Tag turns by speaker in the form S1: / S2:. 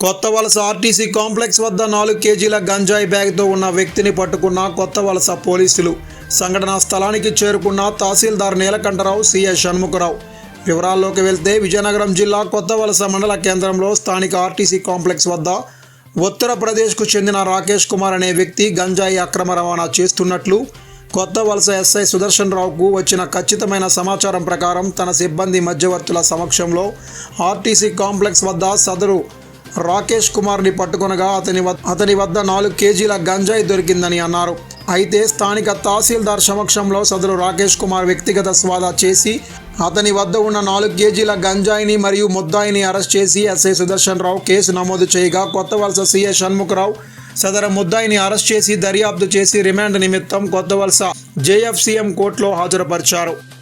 S1: కొత్త వలస RTC complex వద్ద నాలుగు కేజీల గంజాయి బ్యాగ్తో ఉన్న వ్యక్తిని పట్టుకున్న కొత్త వలస పోలీసులు. సంఘటనా స్థలానికి చేరుకున్న తహసీల్దార్ నీలకంఠరావు సిఐ షణ్ముఖరావు. వివరాల్లోకి వెళ్తే విజయనగరం జిల్లా కొత్త వలస మండల కేంద్రంలో స్థానిక ఆర్టీసీ కాంప్లెక్స్ వద్ద ఉత్తరప్రదేశ్కు చెందిన రాకేష్ కుమార్ అనే వ్యక్తి గంజాయి అక్రమ రవాణా చేస్తున్నట్లు కొత్త వలస ఎస్ఐ సుదర్శన్ రావుకు వచ్చిన ఖచ్చితమైన సమాచారం ప్రకారం తన సిబ్బంది మధ్యవర్తుల సమక్షంలో ఆర్టీసీ కాంప్లెక్స్ వద్ద సదరు రాకేష్ కుమార్ని పట్టుకొనగా అతని వద్ద అతని వద్ద నాలుగు కేజీల గంజాయి దొరికిందని అన్నారు. అయితే స్థానిక తహసీల్దార్ సమక్షంలో సదరు రాకేష్ కుమార్ వ్యక్తిగత స్వాదా చేసి అతని వద్ద ఉన్న నాలుగు కేజీల గంజాయిని మరియు ముద్దాయిని అరెస్ట్ చేసి ఎస్ఐ సుదర్శన్ రావు కేసు నమోదు చేయగా కొత్త వలస సీఏ షణ్ముఖరావు సదరు ముద్దాయిని అరెస్ట్ చేసి దర్యాప్తు చేసి రిమాండ్ నిమిత్తం కొత్త వలస జేఎఫ్సీఎం కోర్టులో హాజరుపరిచారు.